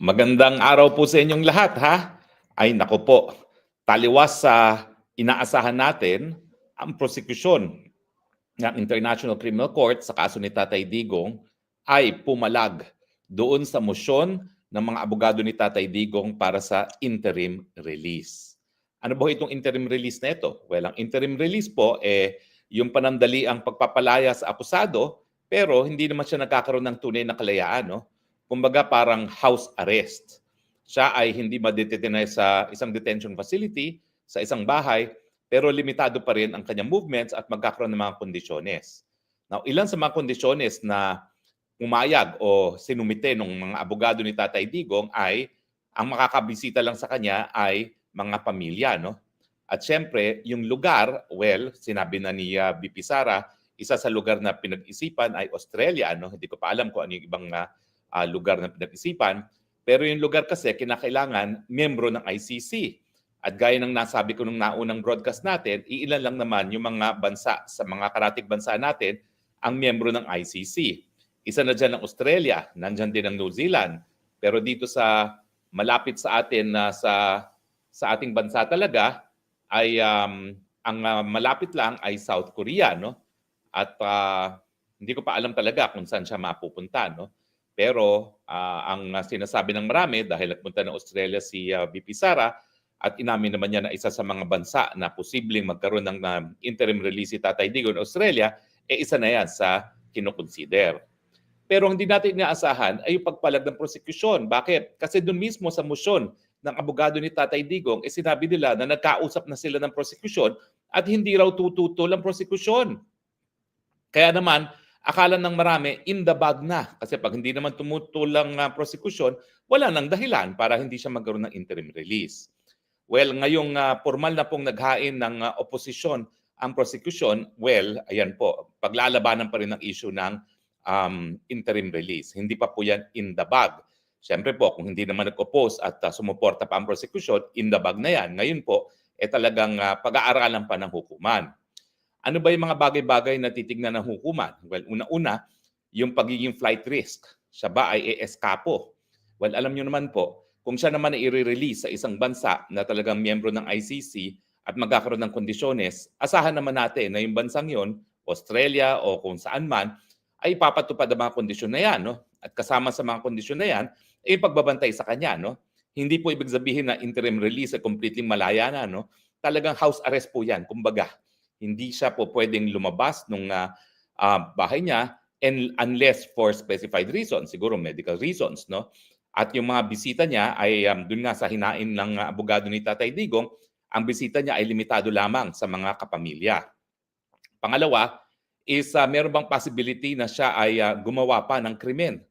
Magandang araw po sa inyong lahat ha. Ay nako po, taliwas sa inaasahan natin ang prosekusyon ng International Criminal Court sa kaso ni Tatay Digong ay pumalag doon sa motion ng mga abogado ni Tatay Digong para sa interim release. Ano ba itong interim release na ito? Well, ang interim release po eh yung panandali ang pagpapalaya sa akusado pero hindi naman siya nagkakaroon ng tunay na kalayaan, no? Kumbaga parang house arrest. Siya ay hindi madetenay sa isang detention facility, sa isang bahay, pero limitado pa rin ang kanyang movements at magkakaroon ng mga kondisyones. Now, ilan sa mga kondisyones na umayag o sinumite ng mga abogado ni Tatay Digong ay ang makakabisita lang sa kanya ay mga pamilya. No? At syempre, yung lugar, well, sinabi na ni uh, BP Sara, isa sa lugar na pinag-isipan ay Australia. No? Hindi ko pa alam kung ano yung ibang uh, uh, lugar na pinag-isipan. Pero yung lugar kasi kinakailangan membro ng ICC. At gaya ng nasabi ko nung naunang broadcast natin, iilan lang naman yung mga bansa sa mga karatig bansa natin ang membro ng ICC. Isa na dyan ang Australia, nandyan din ang New Zealand. Pero dito sa malapit sa atin na sa sa ating bansa talaga ay um, ang uh, malapit lang ay South Korea no. At uh, hindi ko pa alam talaga kung saan siya mapupunta no. Pero uh, ang sinasabi ng marami dahil nagpunta ng Australia si uh, VP Sara at inamin naman niya na isa sa mga bansa na posibleng magkaroon ng uh, interim release si Tatay Digo in Australia, eh isa na yan sa kinoconsider. Pero hindi natin inaasahan ay yung pagpalag ng prosecution. Bakit? Kasi doon mismo sa motion ng abogado ni Tatay Digong, eh sinabi nila na nagkausap na sila ng prosecution at hindi raw tututol ang prosecution. Kaya naman, akala ng marami in the bag na. Kasi pag hindi naman tumutulang uh, prosecution, wala nang dahilan para hindi siya magkaroon ng interim release. Well, ngayong uh, formal na pong naghain ng uh, oposisyon ang prosecution, well, ayan po, paglalabanan pa rin ang issue ng um, interim release. Hindi pa po yan in the bag. Siyempre po, kung hindi naman nag-oppose at uh, sumuporta pa ang prosecution, in the bag na yan. Ngayon po, eh talagang uh, pag-aaralan pa ng hukuman. Ano ba yung mga bagay-bagay na titignan ng hukuman? Well, una-una, yung pagiging flight risk. Siya ba ay eeskapo? Well, alam nyo naman po, kung siya naman ay i-release sa isang bansa na talagang miyembro ng ICC at magkakaroon ng kondisyones, asahan naman natin na yung bansang yon, Australia o kung saan man, ay ipapatupad ang mga kondisyon na yan. No? At kasama sa mga kondisyon na yan, ay pagbabantay sa kanya. No? Hindi po ibig sabihin na interim release ay completely malaya na. No? Talagang house arrest po yan, kumbaga. Hindi siya po pwedeng lumabas ng uh, uh, bahay niya and unless for specified reasons, siguro medical reasons. No? At yung mga bisita niya ay um, dun nga sa hinain ng abogado ni Tatay Digong, ang bisita niya ay limitado lamang sa mga kapamilya. Pangalawa, is uh, meron bang possibility na siya ay uh, gumawa pa ng krimen?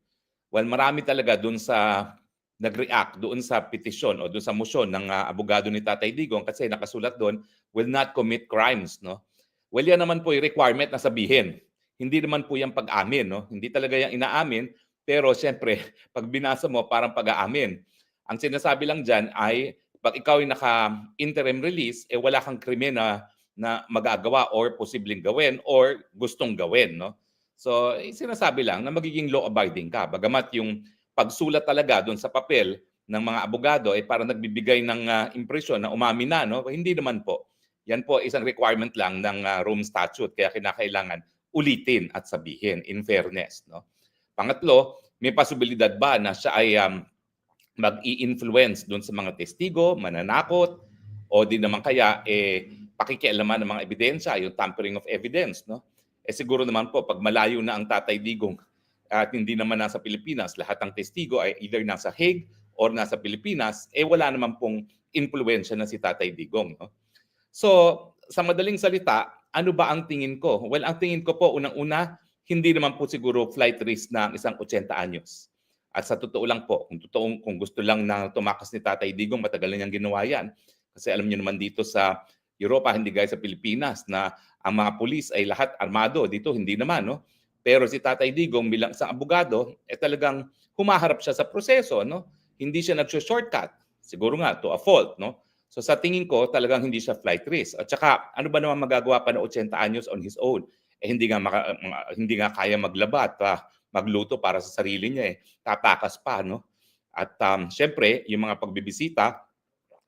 Well, marami talaga doon sa nag-react doon sa petisyon o doon sa motion ng uh, abogado ni Tatay Digong kasi nakasulat doon, will not commit crimes. No? Well, yan naman po yung requirement na sabihin. Hindi naman po yung pag-amin. No? Hindi talaga yung inaamin, pero siyempre, pag binasa mo, parang pag-aamin. Ang sinasabi lang dyan ay, pag ikaw ay naka-interim release, eh wala kang krimen na na magagawa or posibleng gawin or gustong gawin. No? So, eh, sinasabi lang na magiging law-abiding ka. Bagamat yung pagsulat talaga doon sa papel ng mga abogado ay eh, para nagbibigay ng uh, impresyon na umamin na. No? Hindi naman po. Yan po isang requirement lang ng uh, Rome Statute kaya kinakailangan ulitin at sabihin in fairness. No? Pangatlo, may posibilidad ba na siya ay um, mag-i-influence doon sa mga testigo, mananakot, o di naman kaya eh, pakikialaman ng mga ebidensya, yung tampering of evidence, no? Eh siguro naman po, pag malayo na ang tatay digong at hindi naman nasa Pilipinas, lahat ng testigo ay either nasa Hague or nasa Pilipinas, eh wala naman pong influensya na si tatay digong, no? So, sa madaling salita, ano ba ang tingin ko? Well, ang tingin ko po, unang-una, hindi naman po siguro flight risk ng isang 80 anyos. At sa totoo lang po, kung, totoong, kung gusto lang na tumakas ni Tatay Digong, matagal na niyang ginawa yan. Kasi alam niyo naman dito sa Europa, hindi gaya sa Pilipinas na ang mga pulis ay lahat armado. Dito hindi naman, no? Pero si Tatay Digong bilang isang abogado, eh talagang humaharap siya sa proseso, no? Hindi siya nag-shortcut. Siguro nga to a fault, no? So sa tingin ko, talagang hindi siya flight risk. At saka, ano ba naman magagawa pa na 80 anyos on his own? Eh hindi nga maka, hindi nga kaya maglaba at uh, magluto para sa sarili niya eh. Tatakas pa, no? At um, syempre, yung mga pagbibisita,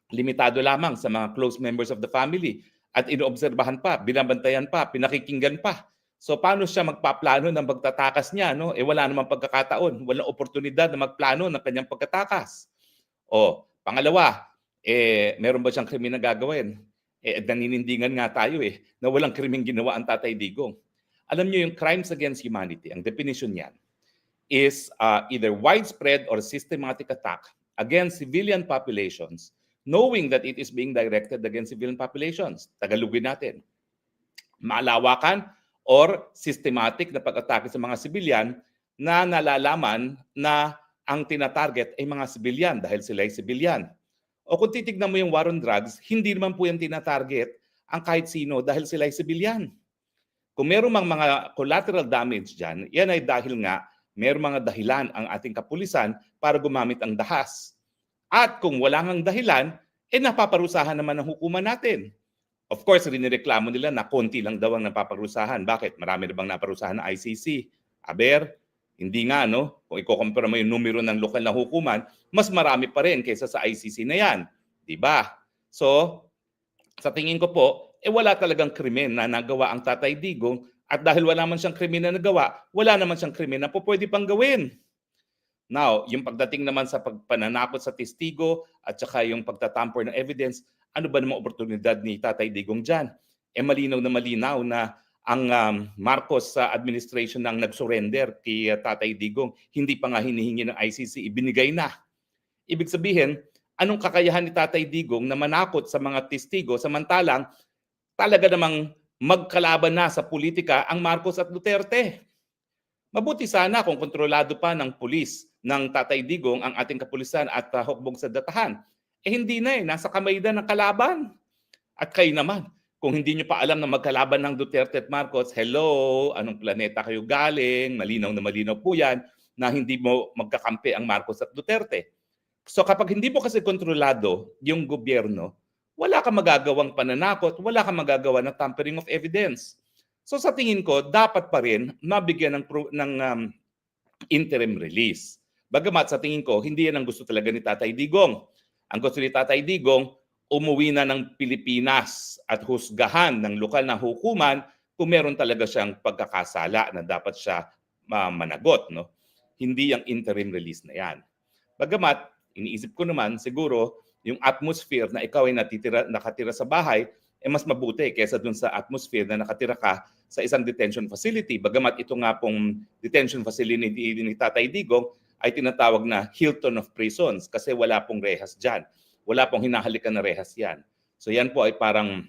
limitado lamang sa mga close members of the family. At inoobserbahan pa, binabantayan pa, pinakikinggan pa. So paano siya magpaplano ng pagtatakas niya? No? Eh wala namang pagkakataon, walang oportunidad na magplano ng kanyang pagkatakas. O, pangalawa, eh, meron ba siyang krimen na gagawin? Eh, naninindigan nga tayo eh, na walang krimen ginawa ang Tatay Digong. Alam niyo yung crimes against humanity, ang definition niyan, is uh, either widespread or systematic attack against civilian populations knowing that it is being directed against civilian populations. Tagalogin natin. Maalawakan or systematic na pag-atake sa mga civilian na nalalaman na ang tinatarget ay mga civilian dahil sila ay civilian. O kung titignan mo yung war on drugs, hindi naman po yung tinatarget ang kahit sino dahil sila ay civilian. Kung meron mang mga collateral damage dyan, yan ay dahil nga meron mga dahilan ang ating kapulisan para gumamit ang dahas. At kung wala ngang dahilan, eh napaparusahan naman ang hukuman natin. Of course, rinireklamo nila na konti lang daw ang napaparusahan. Bakit? Marami na bang naparusahan ng ICC? Aber, hindi nga, no? Kung ikukumpara mo yung numero ng lokal na hukuman, mas marami pa rin kaysa sa ICC na yan. Ba? So, sa tingin ko po, eh wala talagang krimen na nagawa ang Tatay Digong at dahil wala man siyang krimen na nagawa, wala naman siyang krimen na po pwede pang gawin. Now, yung pagdating naman sa pagpananakot sa testigo at saka yung pagtatamper ng evidence, ano ba namang oportunidad ni Tatay Digong dyan? Eh malinaw na malinaw na ang um, Marcos sa administration nang nag-surrender kay uh, Tatay Digong, hindi pa nga hinihingi ng ICC, ibinigay na. Ibig sabihin, anong kakayahan ni Tatay Digong na manakot sa mga testigo samantalang talaga namang magkalaban na sa politika ang Marcos at Duterte. Mabuti sana kung kontrolado pa ng pulis ng Tatay Digong ang ating kapulisan at uh, hukbong sa datahan. Eh hindi na eh, nasa kamay na ng kalaban. At kayo naman, kung hindi nyo pa alam na magkalaban ng Duterte at Marcos, hello, anong planeta kayo galing? Malinaw na malinaw po yan na hindi mo magkakampi ang Marcos at Duterte. So kapag hindi mo kasi kontrolado yung gobyerno, wala kang magagawang pananakot, wala kang magagawa ng tampering of evidence. So sa tingin ko, dapat pa rin mabigyan ng, ng um, interim release. Bagamat sa tingin ko, hindi yan ang gusto talaga ni Tatay Digong. Ang gusto ni Tatay Digong, umuwi na ng Pilipinas at husgahan ng lokal na hukuman kung meron talaga siyang pagkakasala na dapat siya uh, managot. No? Hindi yung interim release na yan. Bagamat, iniisip ko naman, siguro, yung atmosphere na ikaw ay natitira, nakatira sa bahay, eh mas mabuti kaysa dun sa atmosphere na nakatira ka sa isang detention facility. Bagamat ito nga pong detention facility ni, ni Tatay Digong ay tinatawag na Hilton of Prisons kasi wala pong rehas dyan. Wala pong hinahalikan na rehas yan. So yan po ay parang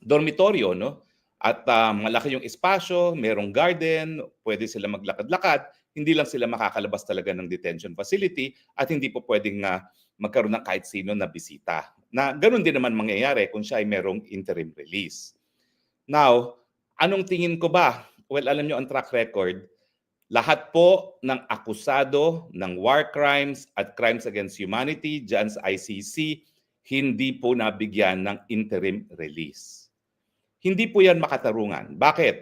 dormitoryo, no? At uh, malaki yung espasyo, merong garden, pwede sila maglakad-lakad. Hindi lang sila makakalabas talaga ng detention facility at hindi po pwedeng uh, magkaroon ng kahit sino na bisita. Na ganun din naman mangyayari kung siya ay merong interim release. Now, anong tingin ko ba? Well, alam nyo ang track record, lahat po ng akusado ng war crimes at crimes against humanity dyan sa ICC, hindi po nabigyan ng interim release. Hindi po yan makatarungan. Bakit?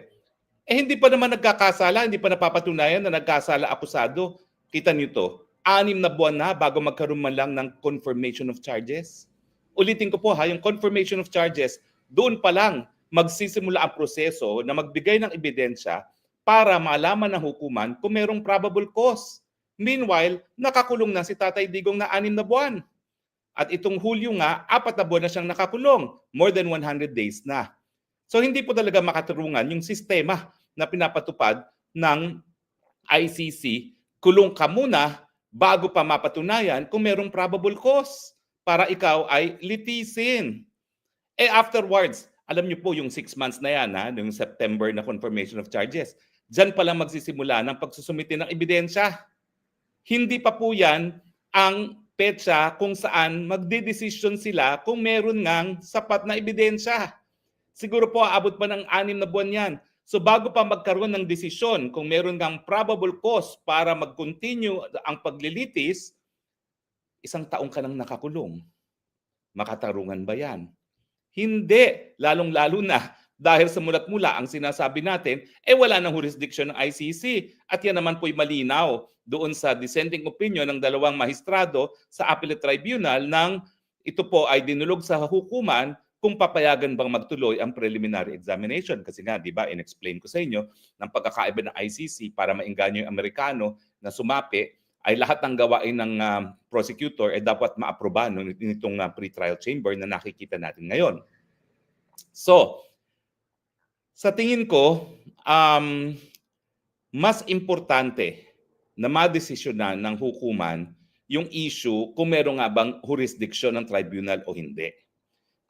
Eh hindi pa naman nagkakasala, hindi pa napapatunayan na nagkasala akusado. Kita niyo to, anim na buwan na bago magkaroon man lang ng confirmation of charges. Ulitin ko po ha, yung confirmation of charges, doon pa lang magsisimula ang proseso na magbigay ng ebidensya para malaman ng hukuman kung merong probable cause. Meanwhile, nakakulong na si Tatay Digong na anim na buwan. At itong Hulyo nga, apat na buwan na siyang nakakulong. More than 100 days na. So hindi po talaga makaturungan yung sistema na pinapatupad ng ICC. Kulong ka muna bago pa mapatunayan kung merong probable cause para ikaw ay litisin. Eh afterwards, alam niyo po yung six months na yan, ha, yung September na confirmation of charges, dyan pa lang magsisimula ng pagsusumite ng ebidensya. Hindi pa po yan ang petsa kung saan magdidesisyon sila kung meron ngang sapat na ebidensya. Siguro po aabot pa ng anim na buwan yan. So bago pa magkaroon ng desisyon kung meron kang probable cause para mag-continue ang paglilitis, isang taong ka nang nakakulong. Makatarungan ba yan? Hindi. Lalong-lalo na dahil sa mulat mula ang sinasabi natin, eh wala nang jurisdiction ng ICC. At yan naman po'y malinaw doon sa dissenting opinion ng dalawang mahistrado sa Appellate Tribunal nang ito po ay dinulog sa hukuman kung papayagan bang magtuloy ang preliminary examination. Kasi nga, di ba, in-explain ko sa inyo ng pagkakaiba ng ICC para mainganyo yung Amerikano na sumapi ay lahat ng gawain ng um, prosecutor ay dapat maaprobahan ng nitong uh, pre-trial chamber na nakikita natin ngayon. So, sa tingin ko, um, mas importante na madesisyonan ng hukuman yung issue kung meron nga bang jurisdiction ng tribunal o hindi.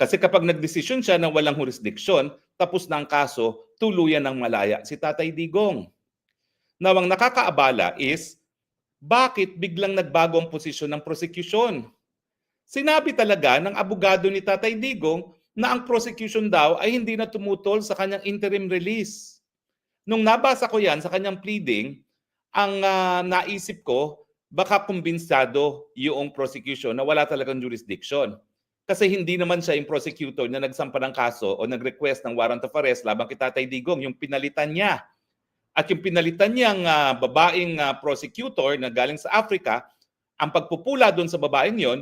Kasi kapag nagdesisyon siya na walang jurisdiction, tapos na ang kaso, tuluyan ng malaya si Tatay Digong. Now, ang nakakaabala is, bakit biglang nagbago ang posisyon ng prosecution? Sinabi talaga ng abogado ni Tatay Digong na ang prosecution daw ay hindi na tumutol sa kanyang interim release. Nung nabasa ko yan sa kanyang pleading, ang ah, naisip ko, baka kumbinsado yung prosecution na wala talagang jurisdiction. Kasi hindi naman siya yung prosecutor na nagsampa ng kaso o nag-request ng warrant of arrest labang kay Tatay Digong, yung pinalitan niya. At yung pinalitan niyang ah, babaeng ah, prosecutor na galing sa Africa, ang pagpupula doon sa babaeng yon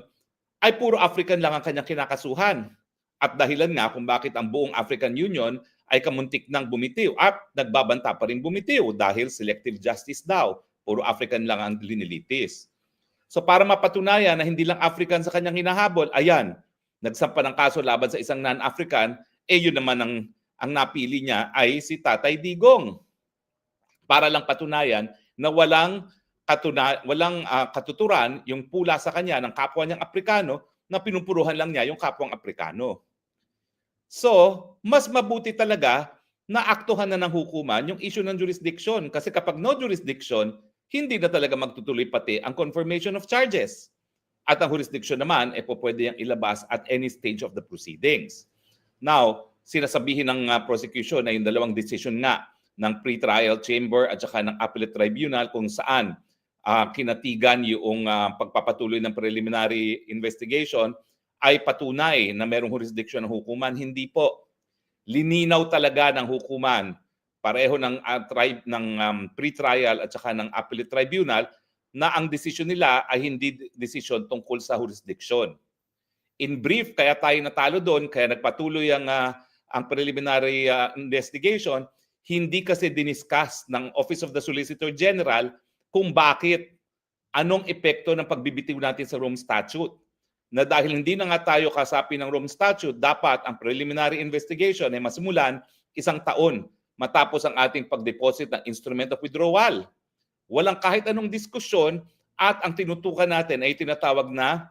ay puro African lang ang kanyang kinakasuhan. At dahilan nga kung bakit ang buong African Union ay kamuntik nang bumitiw at nagbabanta pa rin bumitiw dahil selective justice daw. Puro African lang ang linilitis. So para mapatunayan na hindi lang African sa kanyang hinahabol, ayan, nagsampa ng kaso laban sa isang non-African, eh yun naman ang, ang napili niya ay si Tatay Digong. Para lang patunayan na walang katuna, walang ah, katuturan yung pula sa kanya ng kapwa niyang Aprikano na pinupuruhan lang niya yung kapwang Aprikano. So, mas mabuti talaga na aktuhan na ng hukuman yung issue ng jurisdiction. Kasi kapag no jurisdiction, hindi na talaga magtutuloy pati ang confirmation of charges. At ang jurisdiction naman, eh po pwede yung ilabas at any stage of the proceedings. Now, sinasabihin ng uh, prosecution na yung dalawang decision nga ng pre-trial chamber at saka ng appellate tribunal kung saan uh, kinatigan yung uh, pagpapatuloy ng preliminary investigation ay patunay na merong jurisdiction ng hukuman. Hindi po. Lininaw talaga ng hukuman pareho ng uh, tribe ng um, pre-trial at saka ng appellate tribunal na ang desisyon nila ay hindi desisyon tungkol sa jurisdiction. In brief, kaya tayo natalo doon, kaya nagpatuloy ang uh, ang preliminary uh, investigation, hindi kasi diniscuss ng Office of the Solicitor General kung bakit anong epekto ng pagbibitiw natin sa Rome Statute na dahil hindi na nga tayo kasapi ng Rome Statute, dapat ang preliminary investigation ay masimulan isang taon matapos ang ating pag-deposit ng instrument of withdrawal. Walang kahit anong diskusyon at ang tinutukan natin ay tinatawag na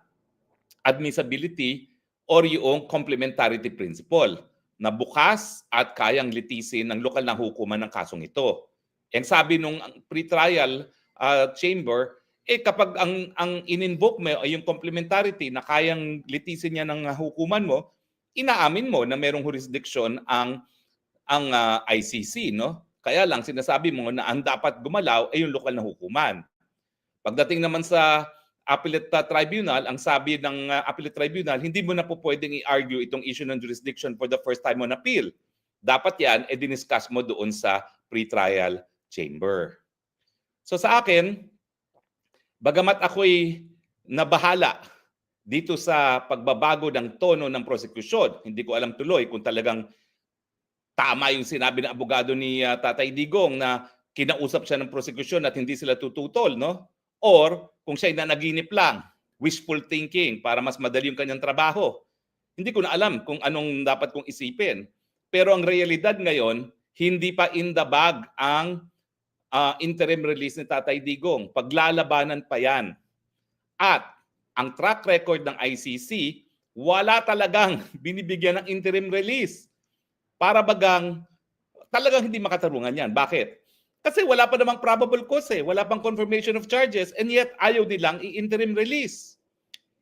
admissibility or yung complementarity principle na bukas at kayang litisin ng lokal na hukuman ng kasong ito. Ang sabi nung pre-trial uh, chamber, eh kapag ang ang in-invoke mo ay yung complementarity na kayang litisin niya ng hukuman mo, inaamin mo na merong jurisdiction ang ang uh, ICC, no? Kaya lang sinasabi mo na ang dapat gumalaw ay yung lokal na hukuman. Pagdating naman sa appellate uh, tribunal, ang sabi ng appellate tribunal, hindi mo na po pwedeng i-argue itong issue ng jurisdiction for the first time on appeal. Dapat yan, eh diniscuss mo doon sa pre-trial chamber. So sa akin, Bagamat ako'y nabahala dito sa pagbabago ng tono ng prosecution, hindi ko alam tuloy kung talagang tama yung sinabi ng abogado ni uh, Tatay Digong na kinausap siya ng prosecution at hindi sila tututol, no? Or kung siya'y nanaginip lang, wishful thinking para mas madali yung kanyang trabaho. Hindi ko na alam kung anong dapat kong isipin. Pero ang realidad ngayon, hindi pa in the bag ang uh, interim release ni Tatay Digong. Paglalabanan pa yan. At ang track record ng ICC, wala talagang binibigyan ng interim release. Para bagang talagang hindi makatarungan yan. Bakit? Kasi wala pa namang probable cause eh. Wala pang confirmation of charges and yet ayaw nilang i-interim release.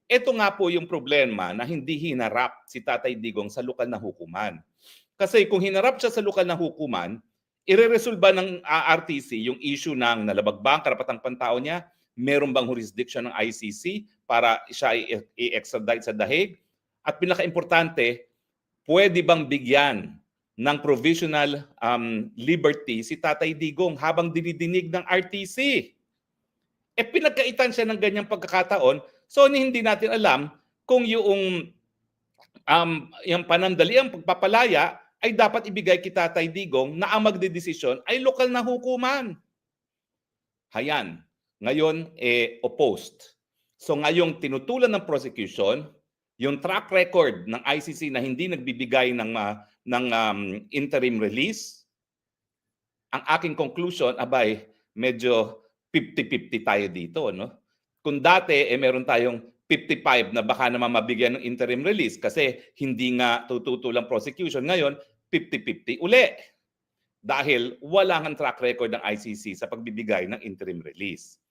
Ito nga po yung problema na hindi hinarap si Tatay Digong sa lokal na hukuman. Kasi kung hinarap siya sa lokal na hukuman, Ireresolba ng uh, RTC yung issue ng nalabag ba ang karapatang pantao niya? Meron bang jurisdiction ng ICC para siya i-extradite sa dahig? At pinaka-importante, pwede bang bigyan ng provisional um, liberty si Tatay Digong habang dinidinig ng RTC. Eh pinagkaitan siya ng ganyang pagkakataon, so hindi natin alam kung yung um, yung panandaliang pagpapalaya ay dapat ibigay kay Tatay Digong na ang magdedesisyon ay lokal na hukuman. Hayan, ngayon eh opposed. So ngayong tinutulan ng prosecution, yung track record ng ICC na hindi nagbibigay ng uh, ng um, interim release, ang aking conclusion, abay, medyo 50-50 tayo dito. No? Kung dati, eh, meron tayong 55 na baka naman mabigyan ng interim release kasi hindi nga tututulang prosecution. Ngayon, 50-50 uli. Dahil wala ng track record ng ICC sa pagbibigay ng interim release.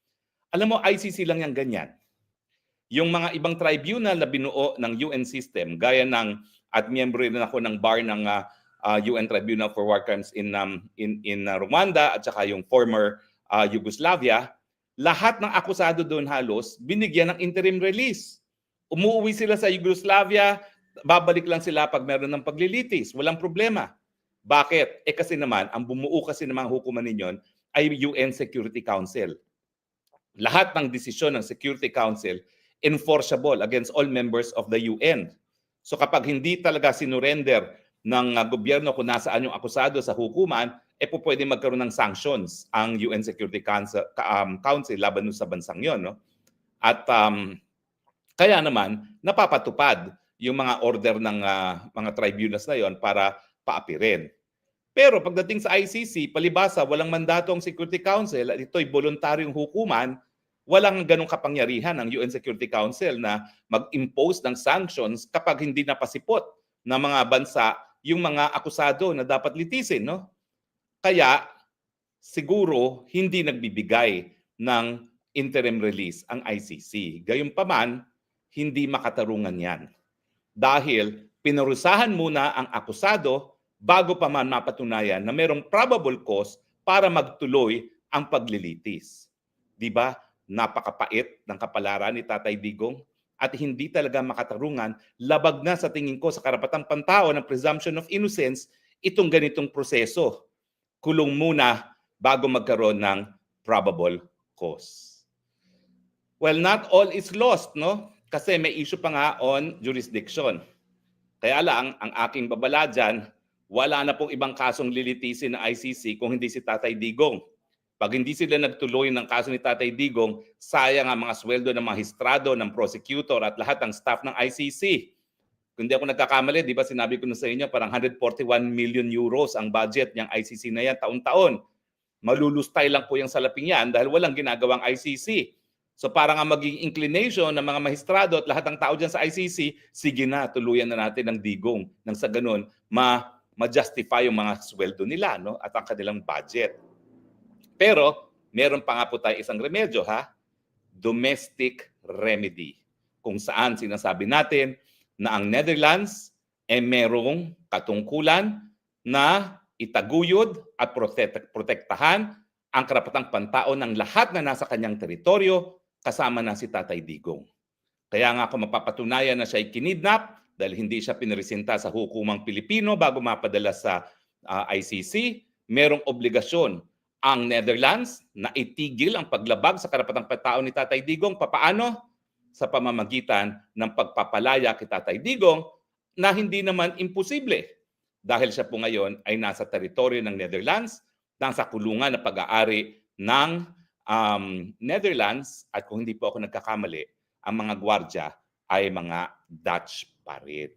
Alam mo, ICC lang yung ganyan. Yung mga ibang tribunal na binuo ng UN system, gaya ng at miyembro rin ako ng bar ng uh, uh, UN Tribunal for War Crimes in um, in in uh, Rwanda at saka yung former uh, Yugoslavia, lahat ng akusado doon halos binigyan ng interim release. Umuwi sila sa Yugoslavia, babalik lang sila pag meron ng paglilitis, walang problema. Bakit? Eh kasi naman, ang bumuo kasi mga hukuman ninyon ay UN Security Council. Lahat ng desisyon ng Security Council enforceable against all members of the UN. So kapag hindi talaga sinurrender ng uh, gobyerno kung nasaan yung akusado sa hukuman, eh po pwede magkaroon ng sanctions ang UN Security Council, um, Council laban sa bansang yon. No? At um, kaya naman, napapatupad yung mga order ng uh, mga tribunals na yon para paapirin. Pero pagdating sa ICC, palibasa, walang mandato ang Security Council at ito'y voluntaryong hukuman, walang ganong kapangyarihan ng UN Security Council na mag-impose ng sanctions kapag hindi napasipot ng mga bansa yung mga akusado na dapat litisin. No? Kaya siguro hindi nagbibigay ng interim release ang ICC. Gayunpaman, hindi makatarungan yan. Dahil pinarusahan muna ang akusado bago pa man mapatunayan na merong probable cause para magtuloy ang paglilitis. 'Di ba? Napakapait ng kapalaran ni Tatay Digong at hindi talaga makatarungan, labag na sa tingin ko sa karapatang pantao ng presumption of innocence itong ganitong proseso. Kulong muna bago magkaroon ng probable cause. Well, not all is lost, no? Kasi may issue pa nga on jurisdiction. Kaya lang, ang aking babala dyan, wala na pong ibang kasong lilitisin ng ICC kung hindi si Tatay Digong. Pag hindi sila nagtuloy ng kaso ni Tatay Digong, sayang ang mga sweldo ng magistrado, ng prosecutor at lahat ng staff ng ICC. Kung di ako nagkakamali, di ba sinabi ko na sa inyo, parang 141 million euros ang budget ng ICC na yan taon-taon. Malulustay lang po yung salaping yan dahil walang ginagawang ICC. So para nga maging inclination ng mga magistrado at lahat ng tao dyan sa ICC, sige na, tuluyan na natin ng digong. Nang sa ganun, ma ma-justify yung mga sweldo nila no at ang kanilang budget. Pero meron pa nga po tayo isang remedyo ha, domestic remedy. Kung saan sinasabi natin na ang Netherlands ay eh merong katungkulan na itaguyod at protektahan ang karapatang pantao ng lahat na nasa kanyang teritoryo kasama na si Tatay Digong. Kaya nga kung mapapatunayan na siya ay kinidnap, dahil hindi siya pinresinta sa hukumang Pilipino bago mapadala sa uh, ah, ICC, merong obligasyon ang Netherlands na itigil ang paglabag sa karapatang patao ni Tatay Digong. Papaano? Sa pamamagitan ng pagpapalaya kay Tatay Digong na hindi naman imposible dahil siya po ngayon ay nasa teritoryo ng Netherlands, nasa kulungan na pag-aari ng um, Netherlands at kung hindi po ako nagkakamali, ang mga gwardya ay mga Dutch pa rin.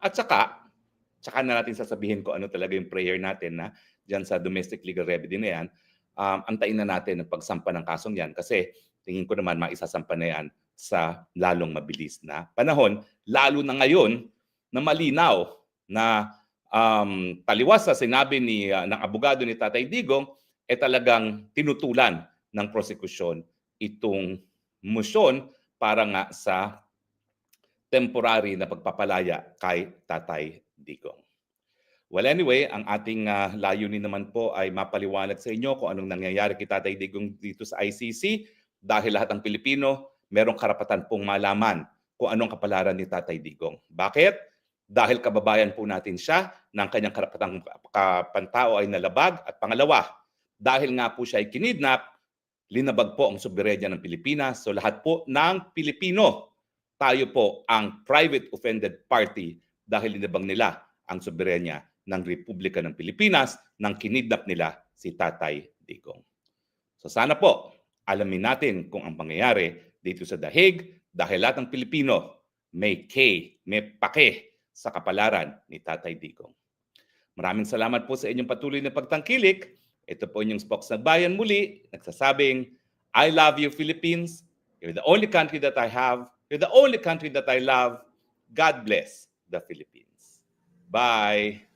At saka, saka na natin sasabihin ko ano talaga yung prayer natin na dyan sa domestic legal remedy na yan, um, antayin na natin ang pagsampa ng kasong yan kasi tingin ko naman maisasampa na yan sa lalong mabilis na panahon, lalo na ngayon na malinaw na um, taliwas sa sinabi ni, uh, ng abogado ni Tatay Digong, eh talagang tinutulan ng prosekusyon itong motion para nga sa temporary na pagpapalaya kay Tatay Digong. Well anyway, ang ating uh, layunin naman po ay mapaliwanag sa inyo kung anong nangyayari kay Tatay Digong dito sa ICC dahil lahat ng Pilipino merong karapatan pong malaman kung anong kapalaran ni Tatay Digong. Bakit? dahil kababayan po natin siya ng kanyang karapatang kapantao ay nalabag at pangalawa, dahil nga po siya ay kinidnap, linabag po ang soberenya ng Pilipinas. So lahat po ng Pilipino, tayo po ang private offended party dahil linabag nila ang soberenya ng Republika ng Pilipinas nang kinidnap nila si Tatay Digong. So sana po, alamin natin kung ang pangyayari dito sa Dahig dahil lahat ng Pilipino may K, may pake sa kapalaran ni Tatay Digong. Maraming salamat po sa inyong patuloy na pagtangkilik. Ito po inyong Spokes ng Bayan muli, nagsasabing, I love you Philippines. You're the only country that I have. You're the only country that I love. God bless the Philippines. Bye.